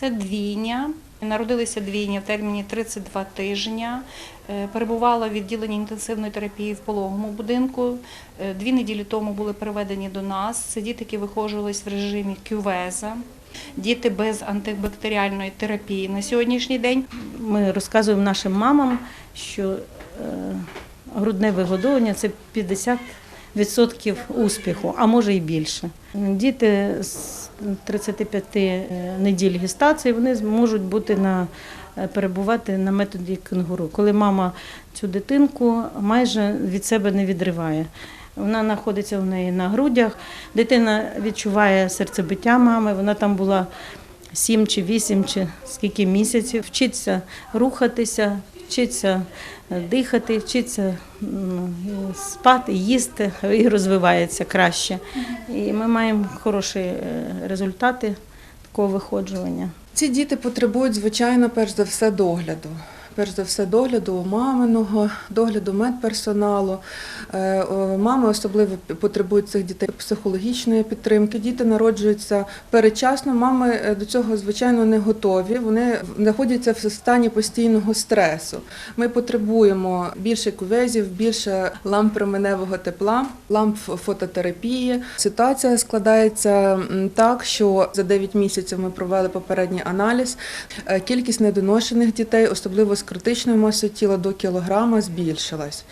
Це двійня. Народилися двійня в терміні 32 тижня. Е, Перебувала в відділенні інтенсивної терапії в пологовому будинку. Е, Дві неділі тому були переведені до нас. Це діти, які виходжувались в режимі кювеза. Діти без антибактеріальної терапії на сьогоднішній день. Ми розказуємо нашим мамам, що е, грудне вигодовування це 50% успіху, а може і більше. Діти з 35 неділь гестації вони можуть бути на е, перебувати на методі кенгуру, коли мама цю дитинку майже від себе не відриває. Вона знаходиться в неї на грудях. Дитина відчуває серцебиття мами. Вона там була 7 чи 8 чи скільки місяців. Вчиться рухатися, вчиться е, дихати, вчиться спати, їсти і розвивається краще. І ми маємо хороші е, результати такого виходжування. Ці діти потребують, звичайно, перш за все догляду. Перш за все догляду маминого, догляду медперсоналу. Е, Мами особливо потребують цих дітей психологічної підтримки. Діти народжуються передчасно. Мами е, до цього, звичайно, не готові. Вони знаходяться в стані постійного стресу. Ми потребуємо більше кувезів, більше ламп променевого тепла, ламп фототерапії. Ситуація складається так, що за 9 місяців ми провели попередній аналіз. Е, Кількість недоношених дітей, особливо з критичною маси тіла до кілограма, збільшилась.